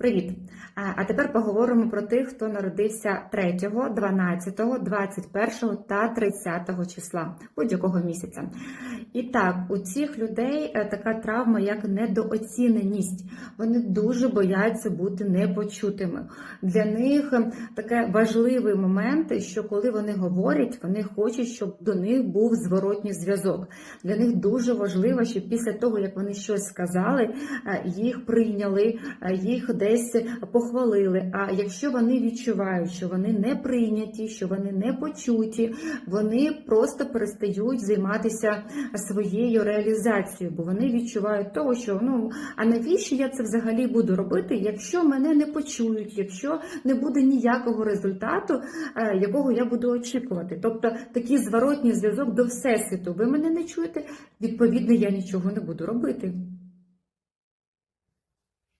Привіт! А тепер поговоримо про тих, хто народився 3, 12, 21 та 30 числа будь-якого місяця. І так, у цих людей е, така травма, як недооціненість. Вони дуже бояться бути непочутими. Для них е, таке важливий момент, що коли вони говорять, вони хочуть, щоб до них був зворотній зв'язок. Для них дуже важливо, щоб після того, як вони щось сказали, е, їх прийняли, їх десь похвалили. А якщо вони відчувають, що вони не прийняті, що вони не почуті, вони просто перестають займатися своєю реалізацією, бо вони відчувають того, що ну а навіщо я це взагалі буду робити, якщо мене не почують, якщо не буде ніякого результату, е, якого я буду очікувати. Тобто такий зворотній зв'язок до всесвіту. Ви мене не чуєте, відповідно, я нічого не буду робити.